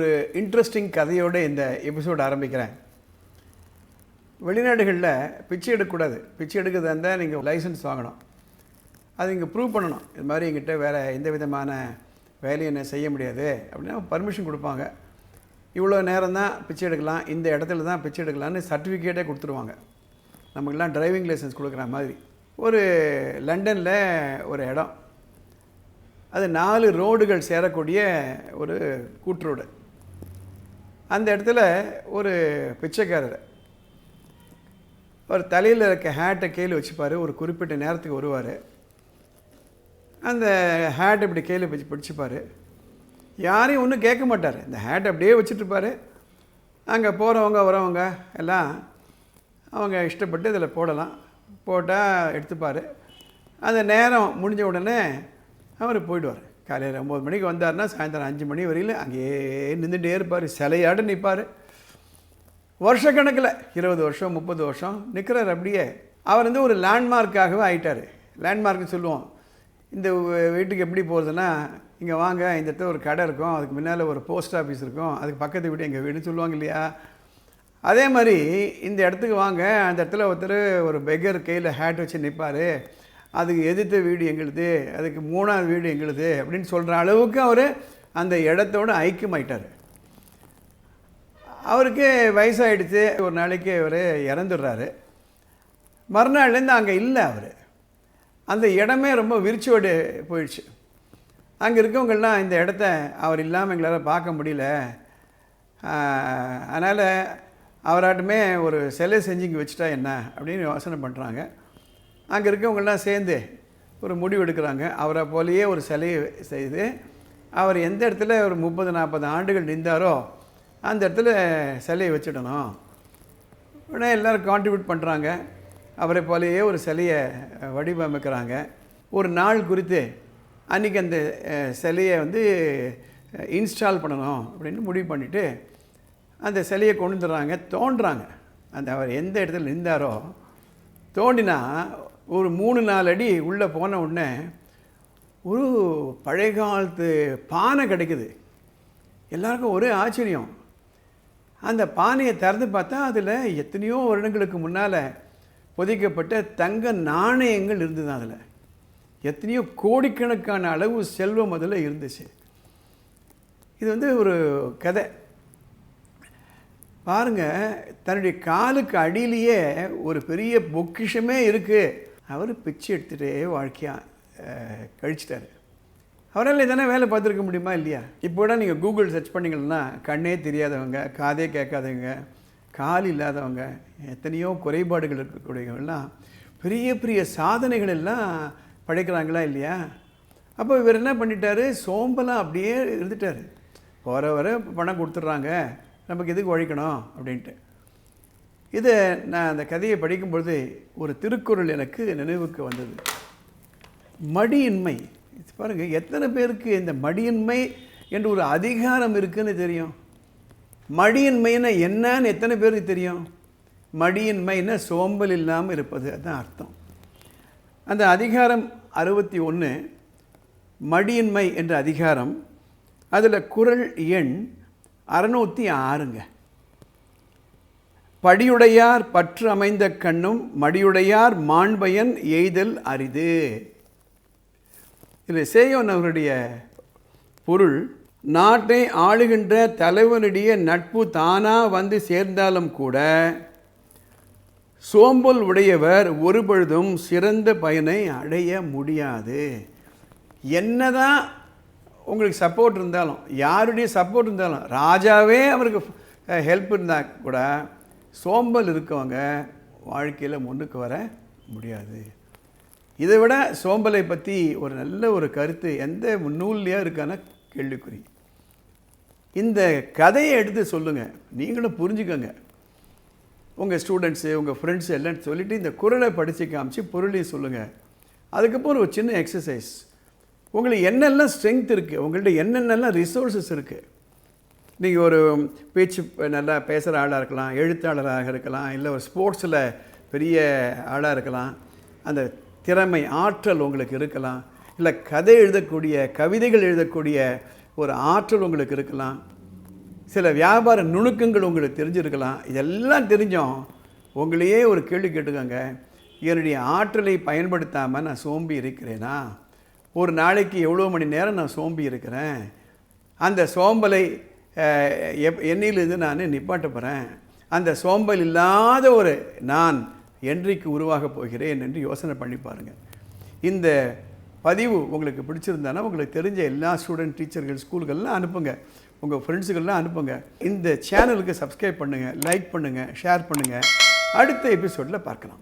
ஒரு இன்ட்ரெஸ்டிங் கதையோடு இந்த எபிசோடு ஆரம்பிக்கிறேன். வெளிநாடுகளில் பிச்சை எடுக்கக்கூடாது. பிச்சை எடுக்கிறதா இருந்தால் நீங்கள் லைசன்ஸ் வாங்கணும். அது இங்கே ப்ரூவ் பண்ணணும். இது மாதிரி எங்கிட்ட வேறு எந்த விதமான வேலையை என்ன செய்ய முடியாது அப்படின்னா பர்மிஷன் கொடுப்பாங்க. இவ்வளோ நேரம் தான் பிச்சை எடுக்கலாம். இந்த இடத்துல தான் பிச்சை எடுக்கலாம்னு சர்டிஃபிகேட்டே கொடுத்துருவாங்க. நமக்கெல்லாம் டிரைவிங் லைசன்ஸ் கொடுக்குற மாதிரி. ஒரு லண்டனில் ஒரு இடம். அது நாலு ரோடுகள் சேரக்கூடிய ஒரு கூட்ரோடு அந்த இடத்துல ஒரு பிச்சைக்காரர். அவர் தலையில் இருக்க ஹேட்டை கீழே வச்சுப்பார். ஒரு குறிப்பிட்ட நேரத்துக்கு வருவார். அந்த ஹேட் இப்படி கீழே வச்சு பிடிச்சிப்பார். யாரையும் ஒன்றும் கேட்க மாட்டார். இந்த ஹேட் அப்படியே வச்சுட்ருப்பார் அங்கே போகிறவங்க வரவங்க எல்லாம் அவங்க இஷ்டப்பட்டு இதில் போடலாம். போட்டால் எடுத்துப்பார். அந்த நேரம் முடிஞ்ச உடனே அவர் போயிடுவார். காலையில் ஒம்பது மணிக்கு வந்தார்னா சாயந்தரம் அஞ்சு மணி வரையில் அங்கேயே நின்றுட்டே இருப்பார் சிலையாடு நிற்பார் வருஷக்கணக்கில் இருபது வருஷம் முப்பது வருஷம் நிற்கிறார் அப்படியே. அவர் வந்து ஒரு லேண்ட்மார்க்காகவே ஆயிட்டார். லேண்ட்மார்க்னு சொல்லுவோம். இந்த வீட்டுக்கு எப்படி போகிறதுன்னா இங்கே வாங்க இந்த இடத்துல ஒரு கடை இருக்கும் அதுக்கு முன்னால் ஒரு போஸ்ட் ஆஃபீஸ் இருக்கும் அதுக்கு பக்கத்து வீடு எங்கள் வீடுன்னு சொல்லுவாங்க இல்லையா? அதே மாதிரி இந்த இடத்துக்கு வாங்க அந்த இடத்துல ஒருத்தர் ஒரு பெக்கர் கையில் ஹேட் வச்சு நிற்பார் அதுக்கு எதிர்த்த வீடு எங்களுது அதுக்கு மூணாவது வீடு எங்களுது அப்படின்னு சொல்கிற அளவுக்கு அவர் அந்த இடத்தோட ஐக்கியமாயிட்டார். அவருக்கு வயசாகிடுச்சு ஒரு நாளைக்கு அவர் இறந்துடுறாரு. மறுநாள்லேருந்து அங்கே இல்லை அவர். அந்த இடமே ரொம்ப விரிச்சோடு போயிடுச்சு. அங்கே இருக்கவங்கெல்லாம் இந்த இடத்த அவர் இல்லாமல் எங்களால் பார்க்க முடியல. அதனால் அவராட்டுமே ஒரு சிலை செஞ்சு இங்கே வச்சுட்டா என்ன அப்படின்னு யோசனை பண்ணுறாங்க அங்கே இருக்கவங்கெல்லாம் சேர்ந்து ஒரு முடிவு எடுக்கிறாங்க. அவரை போலேயே ஒரு சிலையை செய்து அவர் எந்த இடத்துல ஒரு முப்பது நாற்பது ஆண்டுகள் நின்றாரோ அந்த இடத்துல சிலையை வச்சிடணும். உடனே எல்லோரும் கான்ட்ரிபியூட் பண்ணுறாங்க அவரை போலேயே ஒரு சிலையை வடிவமைக்கிறாங்க. ஒரு நாள் குறித்து அன்றைக்கி அந்த சிலையை வந்து இன்ஸ்டால் பண்ணணும் அப்படின்னு முடிவு பண்ணிவிட்டு அந்த சிலையை கொண்டு வந்துடுறாங்க. தோண்டுறாங்க அந்த அவர் எந்த இடத்துல நின்றாரோ தோண்டினா ஒரு மூணு நாலு அடி உள்ளே போன உடனே ஒரு பழைய காலத்து பானை கிடைக்குது. எல்லாருக்கும் ஒரே ஆச்சரியம். அந்த பானையை திறந்து பார்த்தா அதில் எத்தனையோ வருடங்களுக்கு முன்னால் புதைக்கப்பட்ட தங்க நாணயங்கள் இருந்தது அதில். எத்தனையோ கோடிக்கணக்கான அளவு செல்வம் அதில் இருந்துச்சு. இது வந்து ஒரு கதை. பாருங்க தன்னுடைய காலுக்கு அடியிலேயே ஒரு பெரிய பொக்கிஷமே இருக்குது அவர் பிச்சை எடுத்துகிட்டே வாழ்க்கையாக கழிச்சிட்டாரு. அவரால் எதனா வேலை பார்த்துருக்க முடியுமா இல்லையா? இப்போ கூட நீங்கள் கூகுள் சர்ச் பண்ணிங்கன்னா கண்ணே தெரியாதவங்க காதே கேட்காதவங்க கால் இல்லாதவங்க எத்தனையோ குறைபாடுகள் இருக்கக்கூடியவங்கெல்லாம் பெரிய பெரிய சாதனைகள் எல்லாம் படைக்கிறாங்களா இல்லையா? அப்போ இவர் என்ன பண்ணிட்டாரு? சோம்பலாக அப்படியே இருந்துட்டார். போகிற வர பணம் கொடுத்துட்றாங்க. நமக்கு எதுக்கு உழைக்கணும்? அப்படின்ட்டு. இது நான் அந்த கதையை படிக்கும்பொழுது ஒரு திருக்குறள் எனக்கு நினைவுக்கு வந்தது. மடியின்மை. பாருங்கள் எத்தனை பேருக்கு இந்த மடியின்மை என்று ஒரு அதிகாரம் இருக்குதுன்னு தெரியும்? மடியின்மைன்னா என்னன்னு எத்தனை பேருக்கு தெரியும்? மடியின்மைன்னா சோம்பல் இல்லாமல் இருப்பது அதுதான் அர்த்தம். அந்த அதிகாரம் அறுபத்தி ஒன்று மடியின்மை என்ற அதிகாரம் அதில் குறள் எண் அறுநூற்றி ஆறுங்க. படியுடையார் பற்று அமைந்த கண்ணும் மடியுடையார் மாண்பயன் எய்தல் அரிது. இதில் சேயோன் அவருடைய பொருள் நாட்டை ஆளுகின்ற தலைவனுடைய நட்பு தானாக வந்து சேர்ந்தாலும் கூட சோம்பல் உடையவர் ஒருபொழுதும் சிறந்த பயனை அடைய முடியாது. என்னதான் உங்களுக்கு சப்போர்ட் இருந்தாலும் யாருடைய சப்போர்ட் இருந்தாலும் ராஜாவே அவருக்கு ஹெல்ப் இருந்தால் கூட சோம்பல் இருக்கவங்க வாழ்க்கையில் முன்னுக்கு வர முடியாது. இதை விட சோம்பலை பற்றி ஒரு நல்ல ஒரு கருத்து எந்த நூல்லையாக இருக்கான கேள்விக்குறி. இந்த கதையை எடுத்து சொல்லுங்கள் நீங்களும் புரிஞ்சுக்கோங்க. உங்கள் ஸ்டூடெண்ட்ஸு உங்கள் ஃப்ரெண்ட்ஸ் எல்லாம் சொல்லிவிட்டு இந்த குரலை படித்து காமிச்சு பொருளையும் சொல்லுங்கள் அதுக்கப்புறம் ஒரு சின்ன எக்ஸசைஸ் உங்களுக்கு என்னெல்லாம் ஸ்ட்ரென்த் இருக்குது உங்கள்கிட்ட என்னென்னலாம் ரிசோர்ஸஸ் இருக்குது நீங்கள் ஒரு பேச்சு நல்லா பேசுகிற ஆளாக இருக்கலாம் எழுத்தாளராக இருக்கலாம் இல்லை ஒரு ஸ்போர்ட்ஸில் பெரிய ஆளாக இருக்கலாம் அந்த திறமை ஆற்றல் உங்களுக்கு இருக்கலாம் இல்லை கதை எழுதக்கூடிய கவிதைகள் எழுதக்கூடிய ஒரு ஆற்றல் உங்களுக்கு இருக்கலாம் சில வியாபார நுணுக்கங்கள் உங்களுக்கு தெரிஞ்சிருக்கலாம் இதெல்லாம் தெரிஞ்சோம் உங்களையே ஒரு கேள்வி கேட்டுக்கோங்க என்னுடைய ஆற்றலை பயன்படுத்தாமல் நான் சோம்பி இருக்கிறேனா? ஒரு நாளைக்கு எவ்வளோ மணி நேரம் நான் சோம்பி இருக்கிறேன்? அந்த சோம்பலை எப் என்னையிலிருந்து நான் நிப்பாட்ட போகிறேன் அந்த சோம்பல் இல்லாத ஒரு நான் என்றைக்கு உருவாகப் போகிறேன் என்று யோசனை பண்ணி பாருங்கள் இந்த பதிவு உங்களுக்கு பிடிச்சிருந்தானா உங்களுக்கு தெரிஞ்ச எல்லா ஸ்டூடெண்ட் டீச்சர்கள் ஸ்கூல்கள்லாம் அனுப்புங்க. உங்கள் ஃப்ரெண்ட்ஸுக்கெல்லாம் அனுப்புங்க. இந்த சேனலுக்கு சப்ஸ்கிரைப் பண்ணுங்கள் லைக் பண்ணுங்கள் ஷேர் பண்ணுங்கள் அடுத்த எபிசோடில் பார்க்கலாம்.